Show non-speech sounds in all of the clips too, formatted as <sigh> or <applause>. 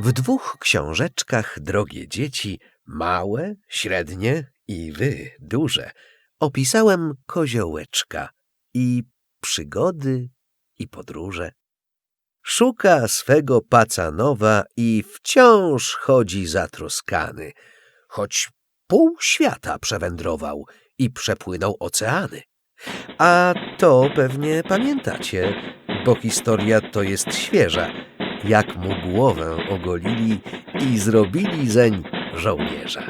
W dwóch książeczkach, drogie dzieci, małe, średnie i wy, duże, opisałem koziołeczka i przygody i podróże. Szuka swego pacanowa i wciąż chodzi zatroskany, choć pół świata przewędrował i przepłynął oceany. A to pewnie pamiętacie, bo historia to jest świeża, jak mu głowę ogolili i zrobili zeń żołnierza.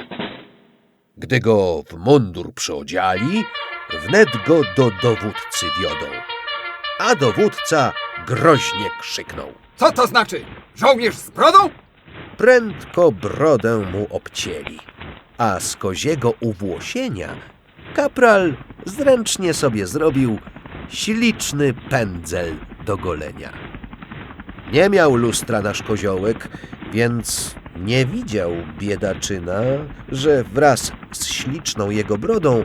Gdy go w mundur przyodziali, wnet go do dowódcy wiodą. A dowódca groźnie krzyknął. Co to znaczy? Żołnierz z brodą? Prędko brodę mu obcięli, a z koziego uwłosienia kapral zręcznie sobie zrobił śliczny pędzel do golenia. Nie miał lustra nasz koziołek, więc nie widział biedaczyna, że wraz z śliczną jego brodą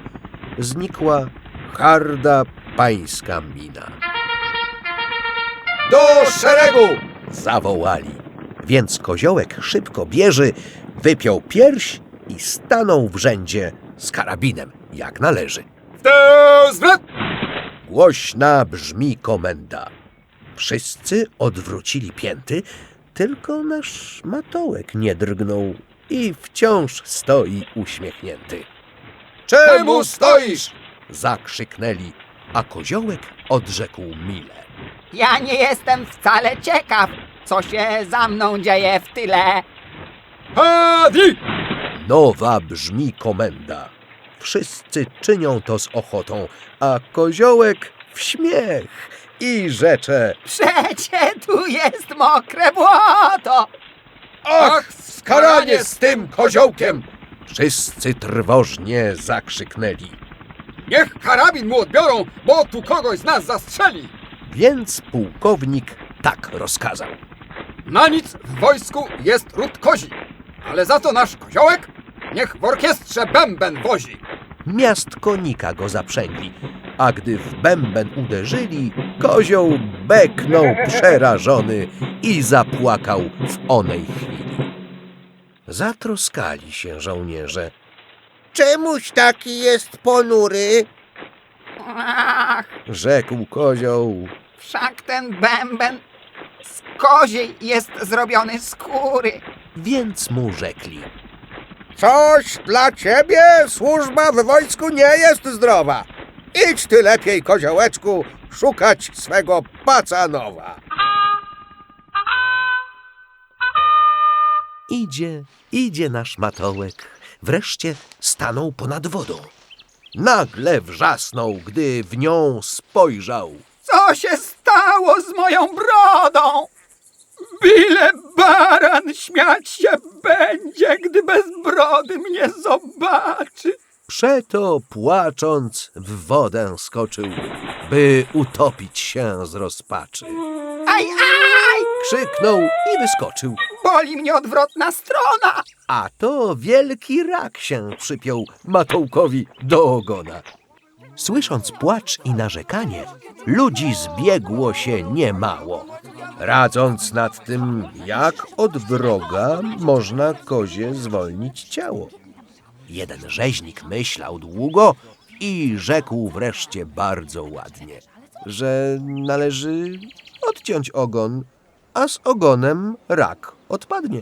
znikła harda pańska mina. Do szeregu! Zawołali. Więc koziołek szybko bierze, wypiął pierś i stanął w rzędzie z karabinem, jak należy. Tę zwrot! Głośna brzmi komenda. Wszyscy odwrócili pięty, tylko nasz matołek nie drgnął i wciąż stoi uśmiechnięty. Czemu stoisz? Zakrzyknęli, a koziołek odrzekł mile. Ja nie jestem wcale ciekaw, co się za mną dzieje w tyle. Hadi! Nowa brzmi komenda. Wszyscy czynią to z ochotą, a koziołek w śmiech i rzecze. Przecie tu jest mokre błoto. Ach, skaranie z tym koziołkiem! Wszyscy trwożnie zakrzyknęli. Niech karabin mu odbiorą, bo tu kogoś z nas zastrzeli! Więc pułkownik tak rozkazał. Na nic w wojsku jest ród kozi, ale za to nasz koziołek niech w orkiestrze bęben wozi. Miast konika go zaprzęgli, a gdy w bęben uderzyli, kozioł beknął przerażony i zapłakał w onej chwili. Zatroskali się żołnierze. Czemuś taki jest ponury? Ach, Rzekł kozioł. wszak ten bęben z koziej jest zrobiony z skóry. Więc mu rzekli. Coś dla ciebie służba w wojsku nie jest zdrowa. Idź ty lepiej, koziołeczku, szukać swego pacanowa. Idzie, idzie nasz matołek. Wreszcie stanął ponad wodą. Nagle wrzasnął, gdy w nią spojrzał. Co się stało z moją brodą? Bile baran śmiać się będzie, gdy bez brody mnie zobaczy. Przeto płacząc w wodę skoczył, by utopić się z rozpaczy. Aj, aj! Krzyknął i wyskoczył, Boli mnie odwrotna strona. a to wielki rak się przypiął Matołkowi do ogona. Słysząc płacz i narzekanie, ludzi zbiegło się niemało. Radząc nad tym, jak od wroga można kozie zwolnić ciało. Jeden rzeźnik myślał długo i rzekł wreszcie bardzo ładnie, że należy odciąć ogon, a z ogonem rak odpadnie.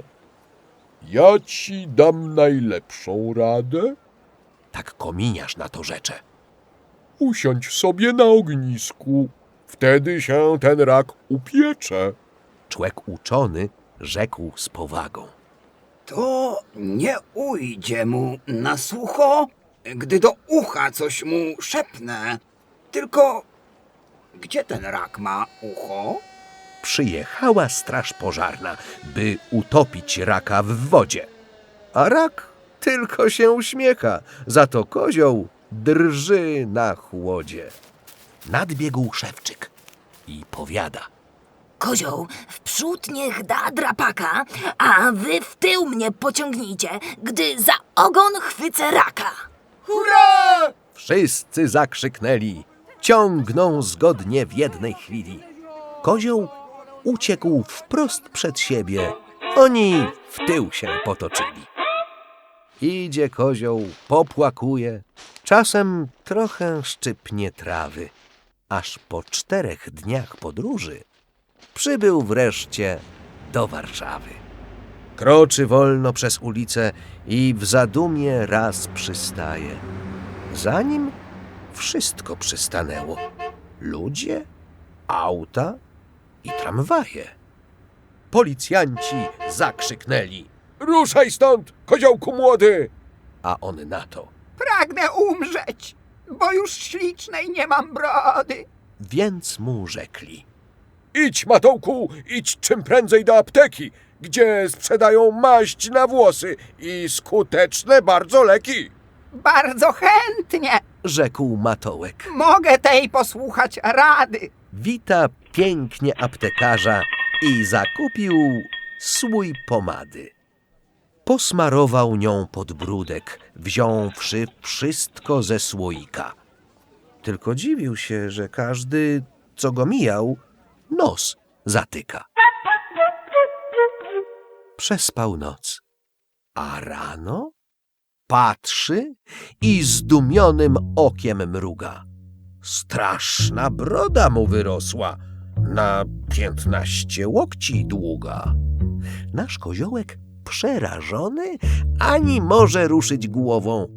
Ja ci dam najlepszą radę. Tak kominiarz na to rzecze. Usiądź sobie na ognisku. Wtedy się ten rak upiecze. Człek uczony rzekł z powagą. To nie ujdzie mu na sucho, gdy do ucha coś mu szepnę. Tylko gdzie ten rak ma ucho? Przyjechała straż pożarna, by utopić raka w wodzie. A rak tylko się uśmiecha, za to kozioł drży na chłodzie. Nadbiegł szewczyk i powiada. Kozioł, w przód niech da drapaka, a wy w tył mnie pociągnijcie, gdy za ogon chwycę raka. Wszyscy zakrzyknęli, ciągną zgodnie w jednej chwili. Kozioł uciekł wprost przed siebie. Oni w tył się potoczyli. Idzie kozioł, popłakuje, czasem trochę szczypnie trawy, aż po czterech dniach podróży przybył wreszcie do Warszawy. Kroczy wolno przez ulicę i w zadumie raz przystaje. Za nim wszystko przystanęło. Ludzie, auta i tramwaje. Policjanci zakrzyknęli, Ruszaj stąd, koziołku młody! a on na to. Pragnę umrzeć, bo już ślicznej nie mam brody. Więc mu rzekli. Idź, Matołku, idź czym prędzej do apteki, gdzie sprzedają maść na włosy i skuteczne bardzo leki. Bardzo chętnie Rzekł Matołek. mogę tej posłuchać rady. Wita pięknie aptekarza i zakupił słój pomady. Posmarował nią podbródek, wziąwszy wszystko ze słoika. Tylko dziwił się, że każdy, co go mijał, nos zatyka. Przespał noc, a rano patrzy i zdumionym okiem mruga. Straszna broda mu wyrosła, na piętnaście łokci długa. Nasz koziołek przerażony ani może ruszyć głową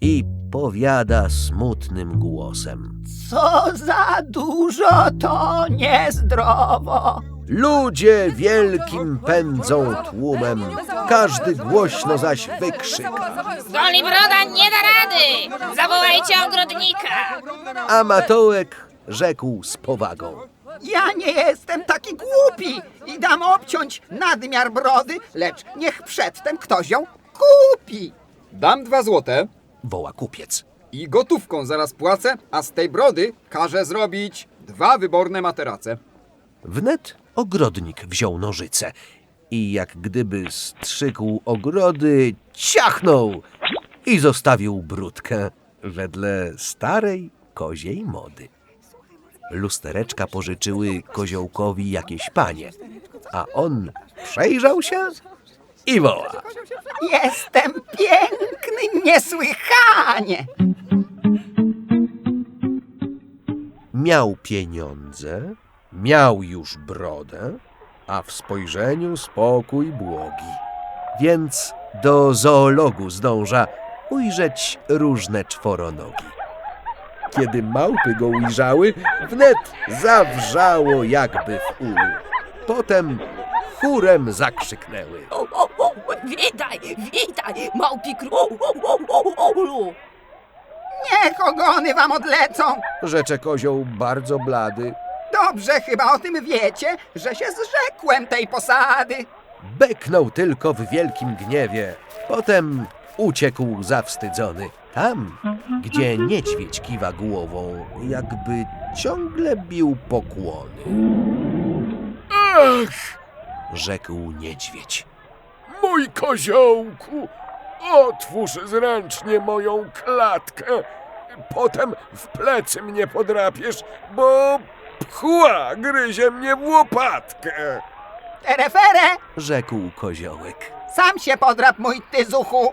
i powiada smutnym głosem. Co za dużo, to niezdrowo. Ludzie wielkim pędzą tłumem, każdy głośno zaś wykrzyka. Golibroda nie da rady! Zawołajcie ogrodnika! A Matołek rzekł z powagą. Ja nie jestem taki głupi i dam obciąć nadmiar brody, lecz niech przedtem ktoś ją kupi. Dam dwa złote Woła kupiec. i gotówką zaraz płacę, a z tej brody każę zrobić dwa wyborne materace. Wnet ogrodnik wziął nożyce i jak gdyby strzykł ogrody, ciachnął i zostawił brudkę wedle starej koziej mody. Lustereczka pożyczyły koziołkowi jakieś panie, a on przejrzał się i woła. Jestem piękny niesłychanie. Miał pieniądze, miał już brodę, a w spojrzeniu spokój błogi. Więc do zoologu zdąża ujrzeć różne czworonogi. Kiedy małpy go ujrzały, wnet zawrzało jakby w ulu. Potem chórem zakrzyknęły. O, o, o, witaj, witaj, małpi królu. Niech ogony wam odlecą. Rzecze kozioł bardzo blady. Dobrze chyba o tym wiecie, że się zrzekłem tej posady. Beknął tylko w wielkim gniewie. Potem uciekł zawstydzony. Tam, gdzie niedźwiedź kiwa głową, jakby ciągle bił pokłony. Ach, Rzekł niedźwiedź. mój koziołku, otwórz zręcznie moją klatkę. Potem w plecy mnie podrapiesz, bo pchła gryzie mnie w łopatkę. Terefere, Rzekł koziołek. sam się podrap mój tyzuchu,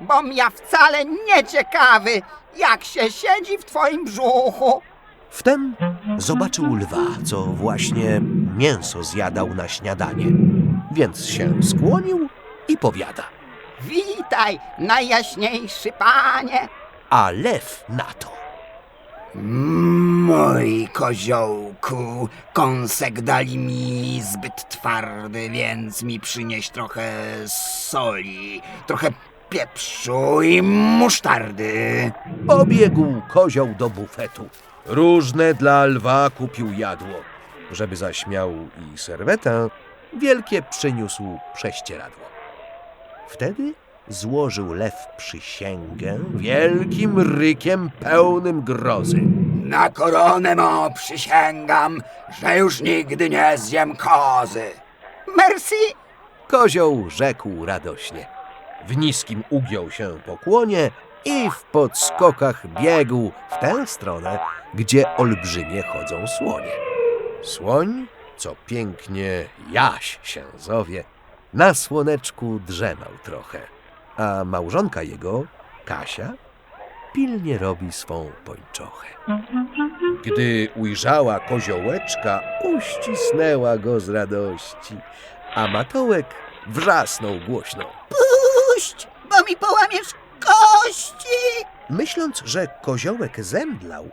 bom ja wcale nie ciekawy, jak się siedzi w twoim brzuchu. Wtem zobaczył lwa, co właśnie mięso zjadał na śniadanie. Więc się skłonił i powiada. Witaj, najjaśniejszy panie. A lew na to. Mój koziołku, kąsek dali mi zbyt twardy, więc mi przynieś trochę soli, trochę pieprzu i musztardy. Pobiegł kozioł do bufetu. Różne dla lwa kupił jadło. Żeby zaś miał i serwetę, wielkie przyniósł prześcieradło. Wtedy złożył lew przysięgę wielkim rykiem pełnym grozy. Na koronę mo przysięgam, że już nigdy nie zjem kozy. Merci, Kozioł rzekł radośnie. W niskim ugiął się pokłonie i w podskokach biegł w tę stronę, gdzie olbrzymie chodzą słonie. Słoń co pięknie Jaś się zowie, na słoneczku drzemał trochę, a małżonka jego, Kasia, pilnie robi swą pończochę. Gdy ujrzała koziołeczka, uścisnęła go z radości, a Matołek wrzasnął głośno. Puść, bo mi połamiesz kości! Myśląc, że koziołek zemdlał,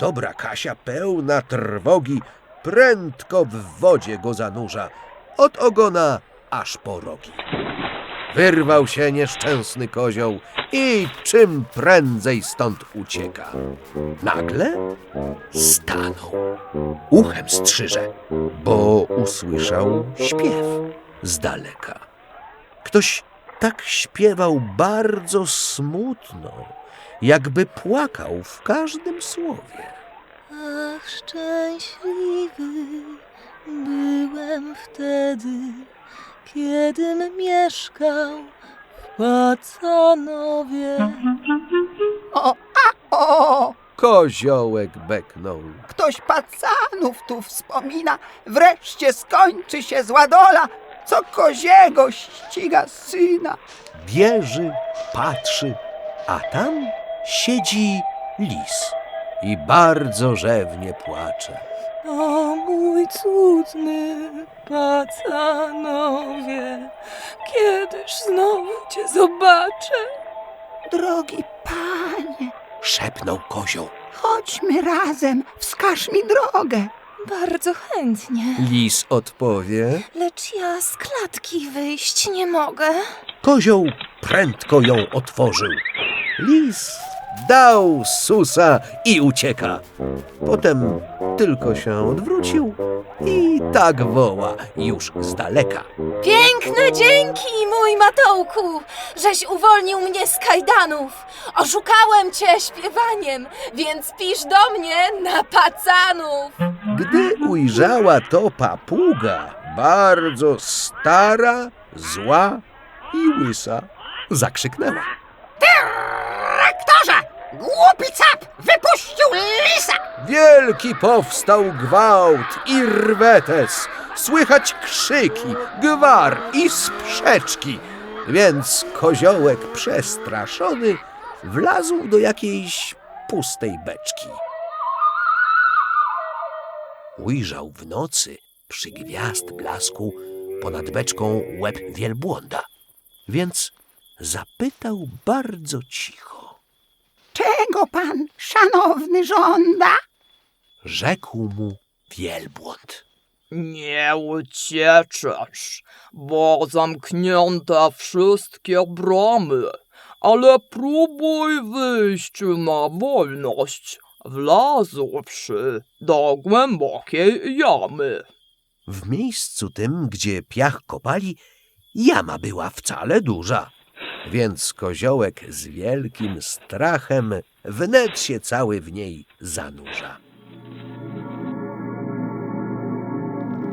dobra Kasia pełna trwogi prędko w wodzie go zanurza, od ogona aż po rogi. Wyrwał się nieszczęsny kozioł i czym prędzej stąd ucieka. Nagle stanął, uchem strzyże, bo usłyszał śpiew z daleka. Ktoś tak śpiewał bardzo smutno, jakby płakał w każdym słowie. Ach, szczęśliwy byłem wtedy, kiedym mieszkał w Pacanowie. O, a, o! Koziołek beknął. Ktoś pacanów tu wspomina. Wreszcie skończy się zła dola, co koziego ściga syna. Bieży, patrzy, a tam siedzi lis i bardzo rzewnie płacze. O mój cudny Pacanowie, kiedyż znowu cię zobaczę? Drogi panie, Szepnął kozioł. chodźmy razem, wskaż mi drogę. Bardzo chętnie, Lis odpowie. lecz ja z klatki wyjść nie mogę. Kozioł prędko ją otworzył. Lis dał susa i ucieka. Potem tylko się odwrócił i tak woła już z daleka. Piękne dzięki, mój Matołku, żeś uwolnił mnie z kajdanów. Oszukałem cię śpiewaniem, więc pisz do mnie na pacanów. Gdy ujrzała to papuga, bardzo stara, zła i łysa, zakrzyknęła. Rektorze! Głupi cap wypuścił lisa! Wielki powstał gwałt i rwetes, słychać krzyki, gwar i sprzeczki, więc koziołek przestraszony wlazł do jakiejś pustej beczki. Ujrzał w nocy przy gwiazd blasku ponad beczką łeb wielbłąda, więc zapytał bardzo cicho. Czego pan, szanowny, żąda? Rzekł mu wielbłąd. Nie ucieczesz, bo zamknięte wszystkie bramy, ale próbuj wyjść na wolność, wlazłszy do głębokiej jamy. W miejscu tym, gdzie piach kopali, jama była wcale duża. Więc koziołek z wielkim strachem wnet się cały w niej zanurza.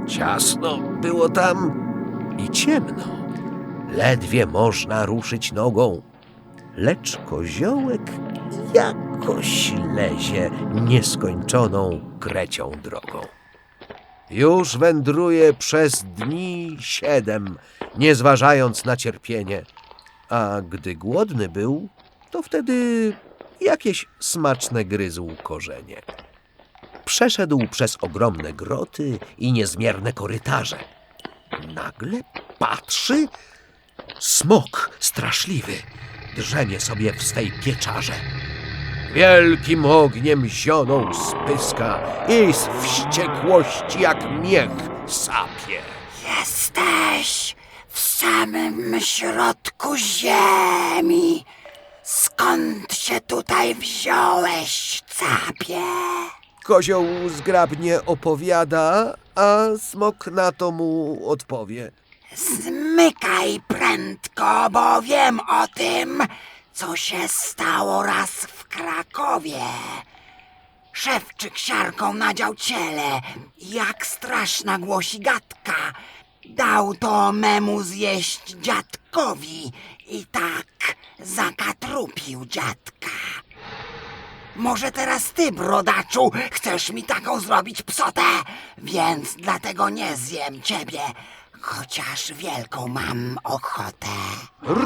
Ciasno było tam i ciemno. Ledwie można ruszyć nogą. Lecz koziołek jakoś lezie nieskończoną krecią drogą. Już wędruje przez dni siedem, nie zważając na cierpienie. A gdy głodny był, to wtedy jakieś smaczne gryzł korzenie. Przeszedł przez ogromne groty i niezmierne korytarze. Nagle patrzy, smok straszliwy drzemie sobie w swej pieczarze. Wielkim ogniem zioną spyska i z wściekłości jak miech sapie. Jesteś w samym środku ziemi. Skąd się tutaj wziąłeś, capie? Kozioł zgrabnie opowiada, a smok na to mu odpowie. Zmykaj prędko, bo wiem o tym, co się stało raz w Krakowie. Szewczyk siarką nadział ciele, jak straszna głosi gadka. Dał to memu zjeść dziadkowi i tak zakatrupił dziadka. Może teraz ty, brodaczu, chcesz mi taką zrobić psotę? Więc dlatego nie zjem ciebie, chociaż wielką mam ochotę.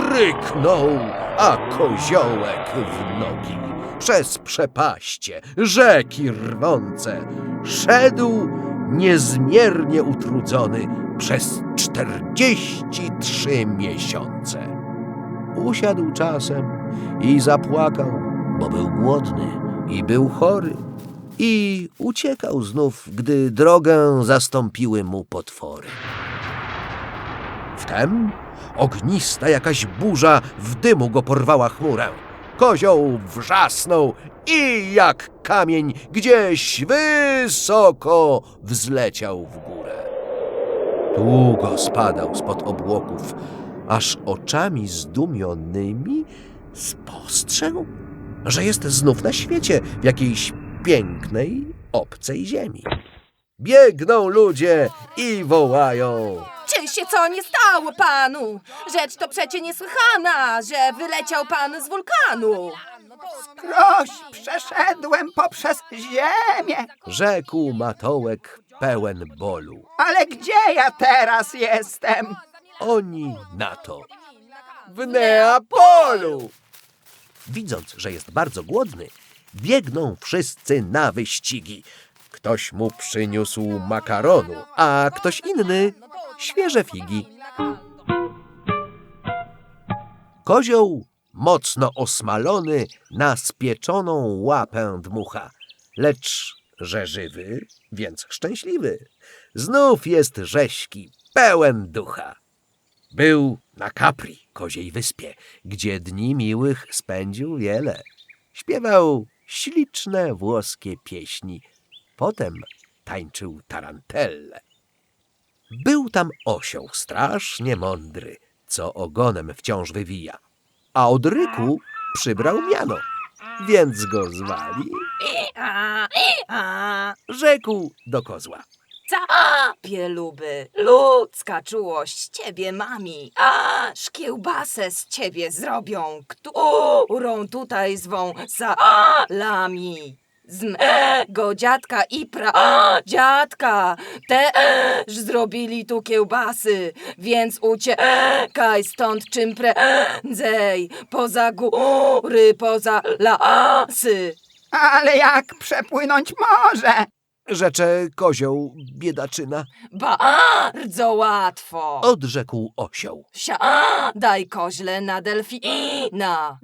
Ryknął, a koziołek w nogi. Przez przepaście, rzeki rwące, szedł niezmiernie utrudzony przez czterdzieści trzy miesiące. Usiadł czasem i zapłakał, bo był głodny i był chory. I uciekał znów, gdy drogę zastąpiły mu potwory. Wtem ognista jakaś burza w dymu go porwała chmurę. Kozioł wrzasnął i jak kamień gdzieś wysoko wzleciał w górę. Długo spadał spod obłoków, aż oczami zdumionymi spostrzegł, że jest znów na świecie w jakiejś pięknej, obcej ziemi. Biegną ludzie i wołają. Czy się co nie stało panu? Rzecz to przecie niesłychana, że wyleciał pan z wulkanu. Kroś przeszedłem poprzez ziemię. rzekł Matołek pełen bólu. Ale gdzie ja teraz jestem? Oni na to. W Neapolu! Widząc, że jest bardzo głodny, biegną wszyscy na wyścigi. Ktoś mu przyniósł makaronu, a ktoś inny świeże figi. Kozioł, mocno osmalony, na spieczoną łapę dmucha, lecz że żywy, więc szczęśliwy. Znów jest rześki, pełen ducha. Był na Capri, koziej wyspie, gdzie dni miłych spędził wiele. Śpiewał śliczne włoskie pieśni, potem tańczył tarantelle. Był tam osioł strasznie mądry, co ogonem wciąż wywija, a od ryku przybrał miano, więc go zwali, A, a, rzekł do kozła. ca, pieluby, ludzka czułość ciebie mami, aż kiełbasę z ciebie zrobią, którą tutaj zwą salami. Z mego dziadka i pra dziadka też zrobili tu kiełbasy, więc uciekaj stąd czym prędzej, poza góry, poza lasy. Ale jak przepłynąć morze? Rzecze kozioł biedaczyna, Bardzo łatwo. odrzekł osioł. Siadaj, koźle, na delfina.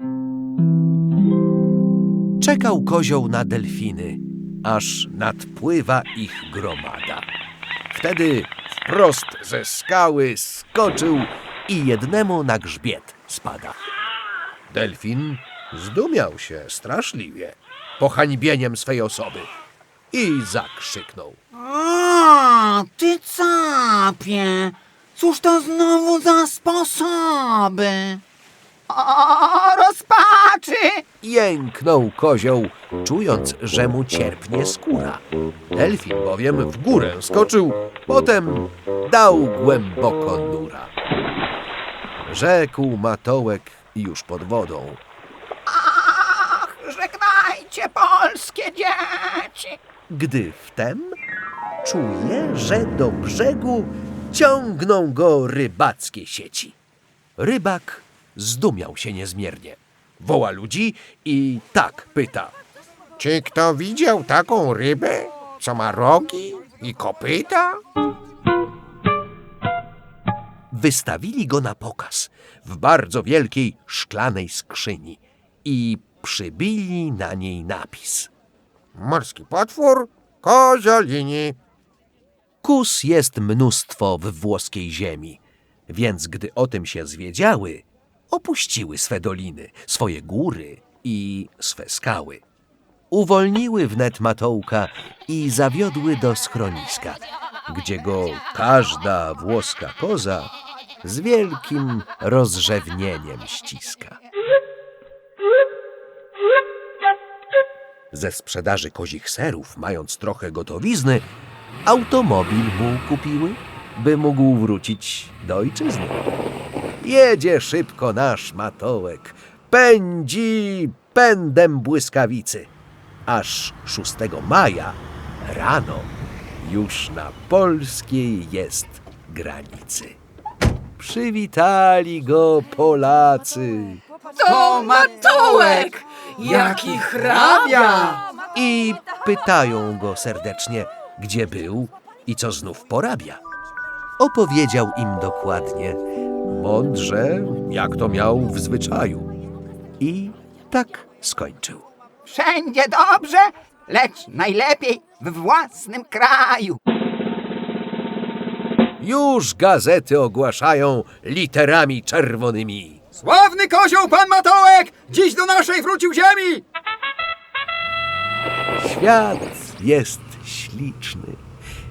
Czekał kozioł na delfiny, aż nadpływa ich gromada. Wtedy wprost ze skały skoczył i jednemu na grzbiet spada. Delfin zdumiał się straszliwie pohańbieniem swej osoby i zakrzyknął. O, ty capie! Cóż to znowu za sposoby? O, rozpaczy! Jęknął kozioł, czując, że mu cierpnie skóra. Delfin bowiem w górę skoczył, potem dał głęboko nura. Rzekł Matołek już pod wodą. Ach, żegnajcie polskie dzieci! Gdy wtem czuje, że do brzegu ciągną go rybackie sieci. Rybak zdumiał się niezmiernie. Woła ludzi i tak pyta. Czy kto widział taką rybę, co ma rogi i kopyta? Wystawili go na pokaz w bardzo wielkiej szklanej skrzyni i przybili na niej napis. Morski potwór, kozia linii. Kus jest mnóstwo w włoskiej ziemi, więc gdy o tym się zwiedziały, opuściły swe doliny, swoje góry i swe skały. Uwolniły wnet Matołka i zawiodły do schroniska, gdzie go każda włoska koza z wielkim rozrzewnieniem ściska. Ze sprzedaży kozich serów, mając trochę gotowizny, automobil mu kupiły, by mógł wrócić do ojczyzny. Jedzie szybko nasz matołek, pędzi pędem błyskawicy, aż 6 maja rano już na polskiej jest granicy. Przywitali go Polacy To Matołek! Jaki hrabia! i pytają go serdecznie, gdzie był i co znów porabia. Opowiedział im dokładnie, mądrze, jak to miał w zwyczaju. I tak skończył. Wszędzie dobrze, lecz najlepiej w własnym kraju. Już gazety ogłaszają literami czerwonymi. Sławny kozioł pan Matołek dziś do naszej wrócił ziemi! Świat jest śliczny,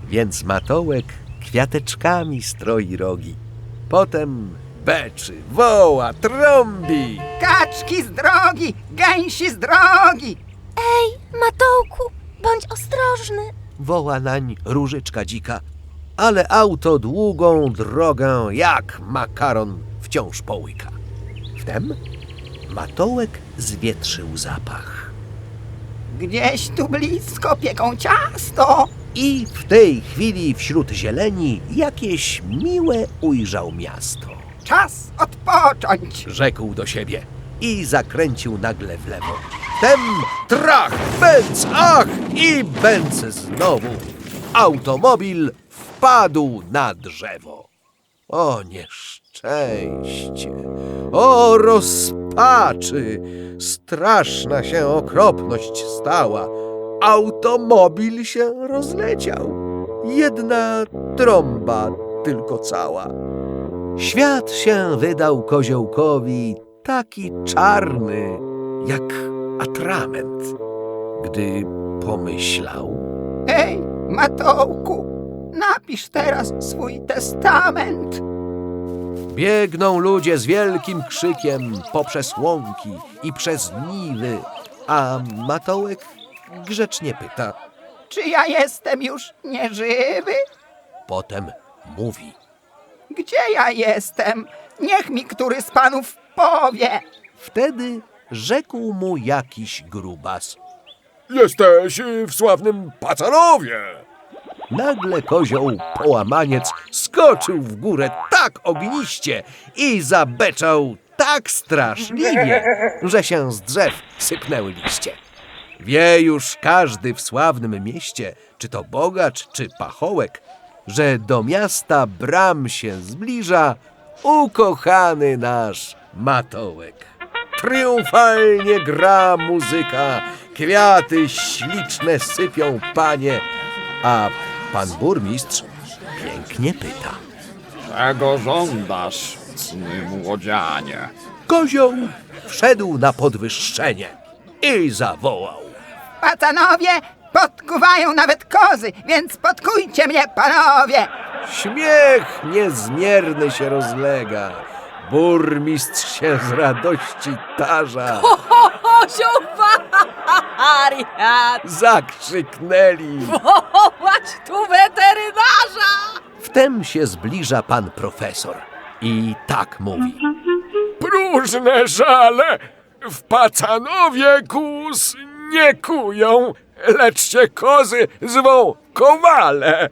więc Matołek kwiateczkami stroi rogi. Potem beczy, woła, trąbi. Kaczki z drogi, gęsi z drogi. Ej, Matołku, bądź ostrożny. Woła nań różyczka dzika, ale auto długą drogę jak makaron wciąż połyka. Wtem Matołek zwietrzył zapach. Gdzieś tu blisko pieką ciasto. I w tej chwili wśród zieleni jakieś miłe ujrzał miasto. Czas odpocząć. Rzekł do siebie i zakręcił nagle w lewo. Wtem trach, bęc, ach i bęc znowu. Automobil wpadł na drzewo. O nieszczęście, o rozpaczy, straszna się okropność stała. Automobil się rozleciał. Jedna trąba tylko cała. Świat się wydał koziołkowi taki czarny, jak atrament. Gdy pomyślał, Ej, Matołku, napisz teraz swój testament. biegną ludzie z wielkim krzykiem poprzez łąki i przez niwy, a Matołek grzecznie pyta, Czy ja jestem już nieżywy? potem mówi. Gdzie ja jestem? Niech mi który z panów powie. Wtedy rzekł mu jakiś grubas. Jesteś w sławnym Pacanowie. Nagle kozioł połamaniec skoczył w górę tak ogniście i zabeczał tak straszliwie, że się z drzew sypnęły liście. Wie już każdy w sławnym mieście, czy to bogacz, czy pachołek, że do miasta bram się zbliża ukochany nasz Matołek. Triumfalnie gra muzyka, kwiaty śliczne sypią panie, a pan burmistrz pięknie pyta. Czego żądasz, cny młodzianie? Kozioł wszedł na podwyższenie i zawołał. Pacanowie podkuwają nawet kozy, więc podkujcie mnie, panowie. Śmiech niezmierny się rozlega. Burmistrz się z radości tarza. <laughs> Kozioł wariat! Zakrzyknęli. Wołać tu weterynarza! Wtem się zbliża pan profesor i tak mówi. Próżne żale w Pacanowie kóz nie kują, lecz się kozy zwą kowale.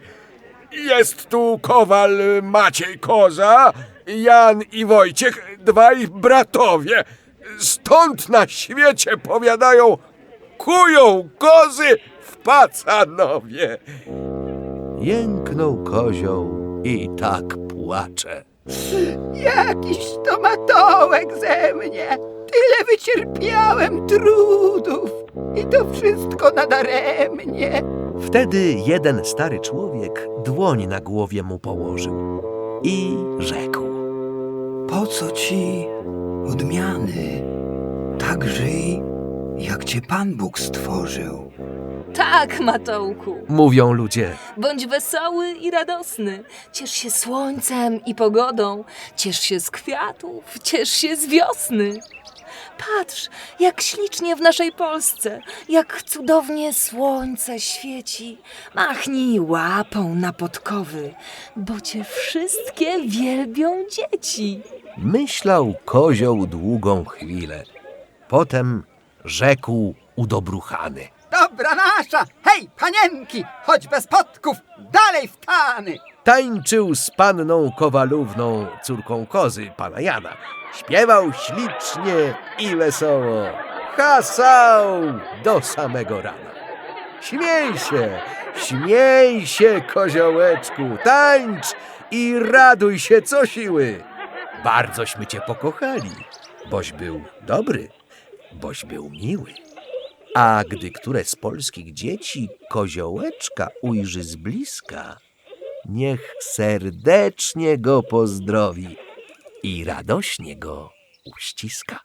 Jest tu kowal Maciej Koza, Jan i Wojciech, dwaj bratowie. Stąd na świecie powiadają, kują kozy w Pacanowie. Jęknął kozioł i tak płacze. Jakiś to matołek ze mnie. Tyle wycierpiałem trudów. I to wszystko nadaremnie. Wtedy jeden stary człowiek dłoń na głowie mu położył i rzekł. Po co ci odmiany? Tak żyj, jak cię Pan Bóg stworzył. Tak, Matołku. Mówią ludzie. Bądź wesoły i radosny. Ciesz się słońcem i pogodą. Ciesz się z kwiatów, ciesz się z wiosny. Patrz, jak ślicznie w naszej Polsce, jak cudownie słońce świeci. Machnij łapą na podkowy, bo cię wszystkie wielbią dzieci. Myślał kozioł długą chwilę. Potem rzekł udobruchany. Dobra nasza! Hej, panienki, chodź bez podków, dalej w tany! Tańczył z panną Kowalówną, córką kozy pana Jana. Śpiewał ślicznie i wesoło. Hasał do samego rana. Śmiej się, śmiej się, koziołeczku, tańcz i raduj się co siły. Bardzośmy cię pokochali, boś był dobry, boś był miły. A gdy które z polskich dzieci koziołeczka ujrzy z bliska, niech serdecznie go pozdrowi i radośnie go uściska.